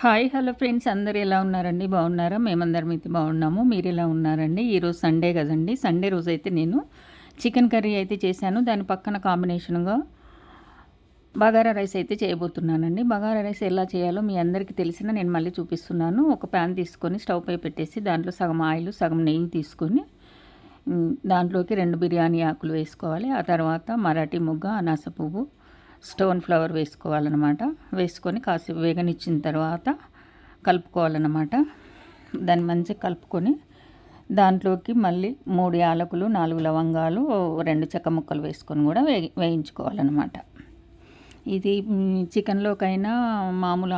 Hi hello friends. అందరు ఎలా ఉన్నారండి? బాగున్నారా? మేమందరం అయితే బాగున్నాము. మీరు ఎలా ఉన్నారండి? ఈరోజు సండే కదండి. సండే రోజు అయితే నేను చికెన్ కర్రీ అయితే చేశాను. దాని పక్కన కాంబినేషన్గా బగారా రైస్ అయితే చేయబోతున్నానండి. బగారా రైస్ ఎలా చేయాలో మీ అందరికీ తెలిసిన నేను మళ్ళీ చూపిస్తున్నాను. ఒక ప్యాన్ తీసుకొని స్టవ్ పై పెట్టేసి దాంట్లో సగం ఆయిల్ సగం నెయ్యి తీసుకొని దాంట్లోకి రెండు బిర్యానీ ఆకులు వేసుకోవాలి. ఆ తర్వాత మరాఠీ ముగ్గ అనాస పువ్వు స్టోన్ ఫ్లవర్ వేసుకోవాలన్నమాట. వేసుకొని కాసేపు వేగనిచ్చిన తర్వాత కలుపుకోవాలన్నమాట. దాన్ని మంచిగా కలుపుకొని దాంట్లోకి మళ్ళీ మూడు యాలకులు నాలుగు లవంగాలు రెండు చెక్క ముక్కలు వేసుకొని కూడా వేగి వేయించుకోవాలన్నమాట. ఇది చికెన్లోకైనా మామూలు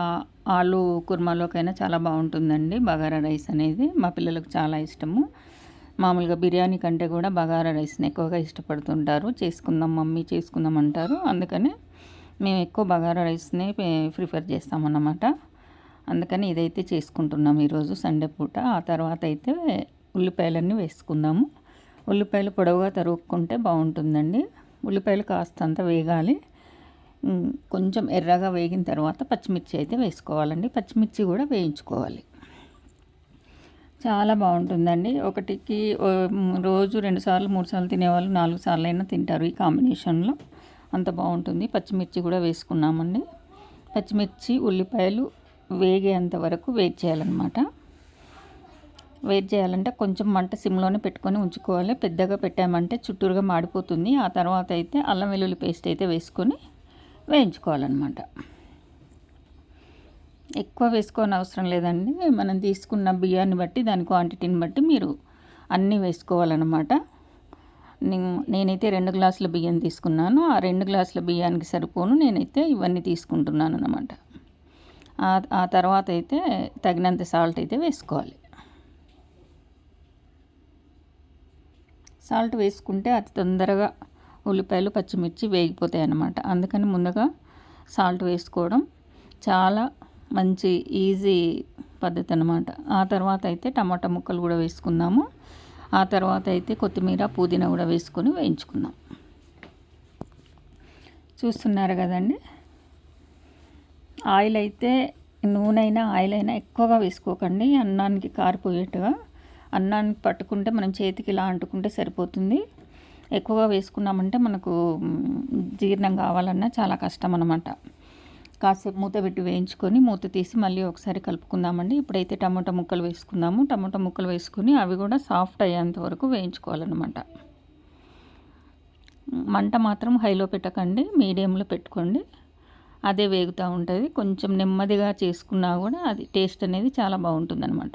ఆలు కుర్మాలోకైనా చాలా బాగుంటుందండి. బగారా రైస్ అనేది మా పిల్లలకు చాలా ఇష్టము. మామూలుగా బిర్యానీ కంటే కూడా బగారా రైస్ని ఎక్కువగా ఇష్టపడుతుంటారు. చేసుకుందాం మమ్మీ చేసుకుందాం అంటారు. అందుకని మేము ఎక్కువ బగారా రైస్ని ప్రిఫర్ చేస్తామన్నమాట. అందుకని ఇదైతే చేసుకుంటున్నాం ఈరోజు సండే పూట. ఆ తర్వాత అయితే ఉల్లిపాయలన్నీ వేసుకుందాము. ఉల్లిపాయలు పొడవుగా తరుక్కుంటే బాగుంటుందండి. ఉల్లిపాయలు కాస్తంత వేగాలి. కొంచెం ఎర్రగా వేగిన తర్వాత పచ్చిమిర్చి అయితే వేసుకోవాలండి. పచ్చిమిర్చి కూడా వేయించుకోవాలి. చాలా బాగుంటుందండి. ఒకటికి రోజు రెండు సార్లు మూడు సార్లు తినేవాళ్ళు నాలుగు సార్లు అయినా తింటారు ఈ కాంబినేషన్లో. అంత బాగుంటుంది. పచ్చిమిర్చి కూడా వేసుకున్నామండి. పచ్చిమిర్చి ఉల్లిపాయలు వేగేంత వరకు వెయిట్ చేయాలన్నమాట. వెయిట్ చేయాలంటే కొంచెం మంట సిమ్లోనే పెట్టుకొని ఉంచుకోవాలి. పెద్దగా పెట్టామంటే చుట్టూరుగా మాడిపోతుంది. ఆ తర్వాత అయితే అల్లం వెల్లుల్లి పేస్ట్ అయితే వేసుకొని వేయించుకోవాలన్నమాట. ఎక్కువ వేసుకోని అవసరం లేదండి. మనం తీసుకున్న బియ్యాన్ని బట్టి దాని క్వాంటిటీని బట్టి మీరు అన్నీ వేసుకోవాలన్నమాట. నేనైతే రెండు గ్లాసుల బియ్యం తీసుకున్నాను. ఆ రెండు గ్లాసుల బియ్యానికి సరిపోను. నేనైతే ఇవన్నీ తీసుకుంటున్నాను అనమాట ఆ తర్వాత అయితే తగినంత సాల్ట్ అయితే వేసుకోవాలి. సాల్ట్ వేసుకుంటే అతి తొందరగా ఉల్లిపాయలు పచ్చిమిర్చి వేగిపోతాయి అన్నమాట. అందుకని ముందుగా సాల్ట్ వేసుకోవడం చాలా మంచి ఈజీ పద్ధతి అనమాట ఆ తర్వాత అయితే టమాటా ముక్కలు కూడా వేసుకుందాము. ఆ తర్వాత అయితే కొత్తిమీర పుదీనా కూడా వేసుకొని వేయించుకుందాం చూస్తున్నారు కదండి? ఆయిల్ అయితే నూనె అయినా ఆయిల్ అయినా ఎక్కువగా వేసుకోకండి. అన్నానికి కారిపోయేట్టుగా. అన్నానికి పట్టుకుంటే మనం చేతికి ఇలా అంటుకుంటే సరిపోతుంది. ఎక్కువగా వేసుకున్నామంటే మనకు జీర్ణం కావాలన్నా చాలా కష్టం అనమాట కాసేపు మూత పెట్టి వేయించుకొని మూత తీసి మళ్ళీ ఒకసారి కలుపుకుందామండి. ఇప్పుడైతే టమాటా ముక్కలు వేసుకుందాము. టమాటా ముక్కలు వేసుకుని అవి కూడా సాఫ్ట్ అయ్యేంత వరకు వేయించుకోవాలన్నమాట. మంట మాత్రం హైలో పెట్టకండి. మీడియంలో పెట్టుకోండి. అదే వేగుతూ ఉంటుంది. కొంచెం నెమ్మదిగా చేసుకున్నా కూడా అది టేస్ట్ అనేది చాలా బాగుంటుందన్నమాట.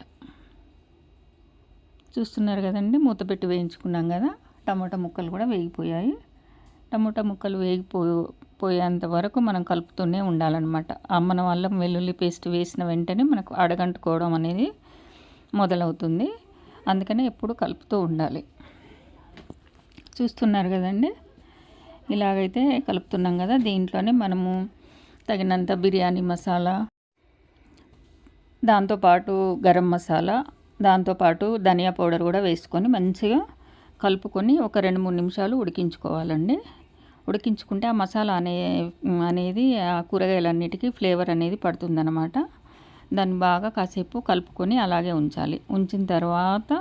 చూస్తున్నారు కదండి మూత పెట్టి వేయించుకున్నాం కదా. టమాటా ముక్కలు కూడా వేగిపోయాయి. టమాటా ముక్కలు వేగిపో పోయేంత వరకు మనం కలుపుతూనే ఉండాలన్నమాట. మన అల్లం వెల్లుల్లి పేస్ట్ వేసిన వెంటనే మనకు అడగంటుకోవడం అనేది మొదలవుతుంది. అందుకనే ఎప్పుడు కలుపుతూ ఉండాలి. చూస్తున్నారు కదండి? ఇలాగైతే కలుపుతున్నాం కదా దీంట్లోనే మనము తగినంత బిర్యానీ మసాలా దాంతోపాటు గరం మసాలా దాంతోపాటు ధనియా పౌడర్ కూడా వేసుకొని మంచిగా కలుపుకొని ఒక రెండు మూడు నిమిషాలు ఉడికించుకోవాలండి. ఉడికించుకుంటే ఆ మసాలా అనే అనేది ఆ కూరగాయలన్నిటికీ ఫ్లేవర్ అనేది పడుతుందన్నమాట. దాన్ని బాగా కాసేపు కలుపుకొని అలాగే ఉంచాలి. ఉంచిన తర్వాత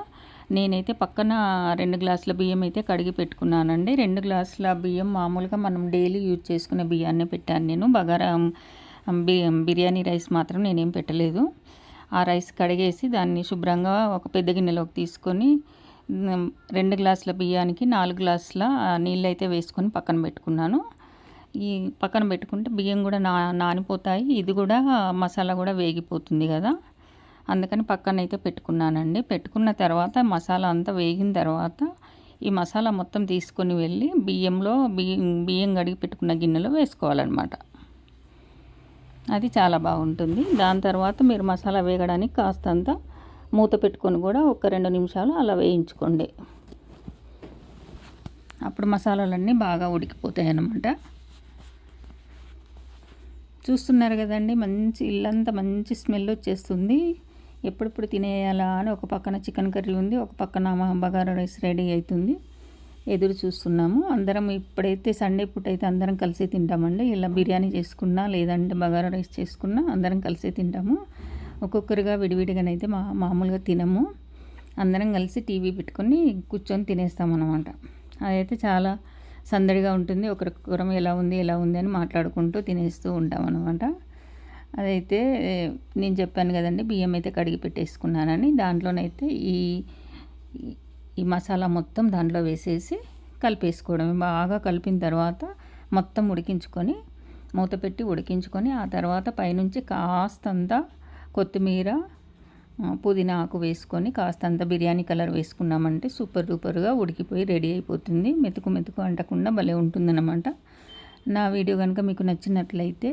నేనైతే పక్కన రెండు గ్లాసుల బియ్యం అయితే కడిగి పెట్టుకున్నానండి. రెండు గ్లాసుల బియ్యం మామూలుగా మనం డైలీ యూజ్ చేసుకునే బియ్యాన్ని పెట్టాను నేను. బగారా బిర్యానీ రైస్ మాత్రం నేనేం పెట్టలేదు. ఆ రైస్ కడిగేసి దాన్ని శుభ్రంగా ఒక పెద్ద గిన్నెలోకి తీసుకొని రెండు గ్లాసుల బియ్యానికి నాలుగు గ్లాసుల నీళ్ళు అయితే వేసుకొని పక్కన పెట్టుకున్నాను. ఈ పక్కన పెట్టుకుంటే బియ్యం కూడా నా నానిపోతాయి. ఇది కూడా మసాలా కూడా వేగిపోతుంది కదా. అందుకని పక్కన అయితే పెట్టుకున్నానండి. పెట్టుకున్న తర్వాత మసాలా అంతా వేగిన తర్వాత ఈ మసాలా మొత్తం తీసుకొని వెళ్ళి బియ్యంలో బియ్యం బియ్యం కడిగి పెట్టుకున్న గిన్నెలో వేసుకోవాలన్నమాట. అది చాలా బాగుంటుంది. దాని తర్వాత మీరు మసాలా వేగడానికి కాస్తంత మూత పెట్టుకొని కూడా ఒక రెండు నిమిషాలు అలా వేయించుకోండి. అప్పుడు మసాలాలన్నీ బాగా ఉడికిపోతాయి అన్నమాట. చూస్తున్నారు కదండి మంచి ఇల్లంతా మంచి స్మెల్ వచ్చేస్తుంది. ఎప్పుడెప్పుడు తినేయాలా అని ఒక పక్కన చికెన్ కర్రీ ఉంది ఒక పక్కన బగారా రైస్ రెడీ అవుతుంది. ఎదురు చూస్తున్నాము. అందరం ఇప్పుడైతే సండే పూట అయితే అందరం కలిసి తింటామండి. ఇలా బిర్యానీ చేసుకున్నా లేదంటే బగారా రైస్ చేసుకున్నా అందరం కలిసి తింటాము. ఒక్కొక్కరుగా విడివిడిగానైతే మా మామూలుగా తినము. అందరం కలిసి టీవీ పెట్టుకొని కూర్చొని తినేస్తాం అనమాట అదైతే చాలా సందడిగా ఉంటుంది. ఒకరికొకరం ఎలా ఉంది ఎలా ఉంది అని మాట్లాడుకుంటూ తినేస్తూ ఉంటాం అనమాట అదైతే నేను చెప్పాను కదండి బియ్యం అయితే కడిగి పెట్టేసుకున్నానని. దాంట్లోనైతే ఈ ఈ మసాలా మొత్తం దాంట్లో వేసేసి కలిపేసుకోవడం బాగా కలిపిన తర్వాత మొత్తం ఉడికించుకొని మూత పెట్టి ఉడికించుకొని ఆ తర్వాత పైనుంచి కాస్తంత కొత్తిమీర పుదీనా ఆకు వేసుకొని కాస్తంత బిర్యానీ కలర్ వేసుకున్నామంటే సూపర్ డూపర్గా ఉడికిపోయి రెడీ అయిపోతుంది. మెతుకు మెతుకు అంటకుండా భలే ఉంటుందన్నమాట. నా వీడియో కనుక మీకు నచ్చినట్లయితే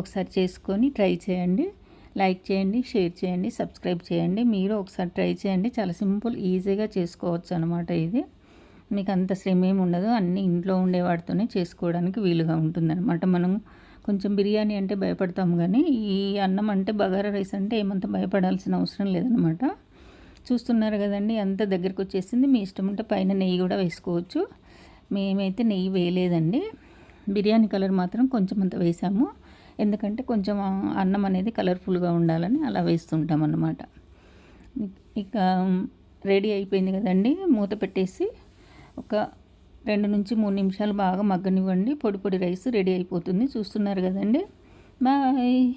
ఒకసారి చేసుకొని ట్రై చేయండి. లైక్ చేయండి షేర్ చేయండి సబ్స్క్రైబ్ చేయండి. మీరు ఒకసారి ట్రై చేయండి. చాలా సింపుల్ ఈజీగా చేసుకోవచ్చు అనమాట ఇది. మీకు అంత శ్రమ ఏమి ఉండదు. అన్నీ ఇంట్లో ఉండే వాటితోనే చేసుకోవడానికి వీలుగా ఉంటుందన్నమాట. మనం కొంచెం బిర్యానీ అంటే భయపడతాం కానీ ఈ అన్నం అంటే బగారా రైస్ అంటే ఏమంత భయపడాల్సిన అవసరం లేదనమాట చూస్తున్నారు కదండి అంత దగ్గరకు వచ్చేసింది. మీ ఇష్టం ఉంటే పైన నెయ్యి కూడా వేసుకోవచ్చు. మేమైతే నెయ్యి వేయలేదండి. బిర్యానీ కలర్ మాత్రం కొంచెం అంత వేసాము. ఎందుకంటే కొంచెం అన్నం అనేది కలర్ఫుల్గా ఉండాలని అలా వేస్తుంటాం అన్నమాట ఇక రెడీ అయిపోయింది కదండి మూత పెట్టేసి ఒక రెండు నుంచి మూడు నిమిషాలు బాగా మగ్గనివ్వండి. పొడి పొడి రైస్ రెడీ అయిపోతుంది. చూస్తున్నారు కదండి. బాయ్.